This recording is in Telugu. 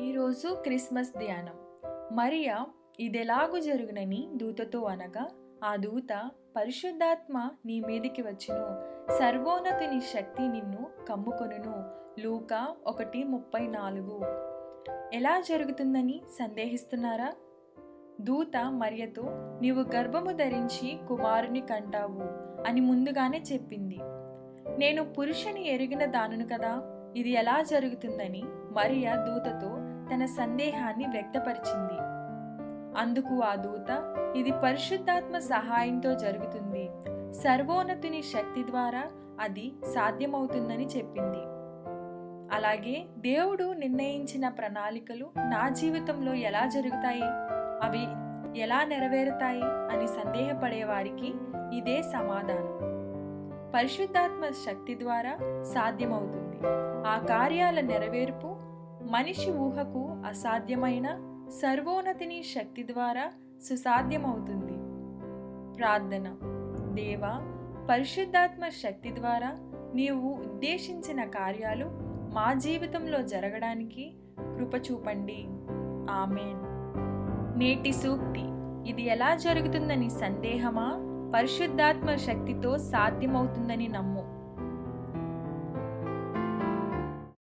ఈరోజు క్రిస్మస్ ధ్యానం. మరియా ఇదెలాగు జరుగునని దూతతో అనగా ఆ దూత పరిశుద్ధాత్మ నీ మీదికి వచ్చును. సర్వోన్నతుని శక్తి నిన్ను కమ్ముకొనును. లూకా ఒకటి ముప్పై నాలుగు. ఎలా జరుగుతుందని సందేహిస్తున్నారా? దూత మరియతో నీవు గర్భము ధరించి కుమారుని కంటావు అని ముందుగానే చెప్పింది. నేను పురుషుని ఎరిగిన దానును కదా ఇది ఎలా జరుగుతుందని మరియా దూతతో తన సందేహాన్ని వ్యక్తపరిచింది. అందుకు ఆ దూత ఇది పరిశుద్ధాత్మ సహాయంతో జరుగుతుంది. సర్వోన్నతుని శక్తి ద్వారా అది సాధ్యమవుతుందని చెప్పింది. అలాగే దేవుడు నిర్ణయించిన ప్రణాళికలు నా జీవితంలో ఎలా జరుగుతాయి? అవి ఎలా నెరవేరుతాయి? అని సందేహపడే వారికి ఇదే సమాధానం. పరిశుద్ధాత్మ శక్తి ద్వారా సాధ్యమవుతుంది. ఆ కార్యాల నెరవేర్పు మనిషి ఊహకు అసాధ్యమైన సర్వోన్నతిని శక్తి ద్వారా సుసాధ్యమవుతుంది. ప్రార్థన. దేవ పరిశుద్ధాత్మ శక్తి ద్వారా నీవు ఉద్దేశించిన కార్యాలు మా జీవితంలో జరగడానికి కృప చూపండి. ఆమెన్. నేటి సూక్తి ఇది ఎలా జరుగుతుందని సందేహమా? పరిశుద్ధాత్మ శక్తితో సాధ్యమవుతుందని నమ్ము.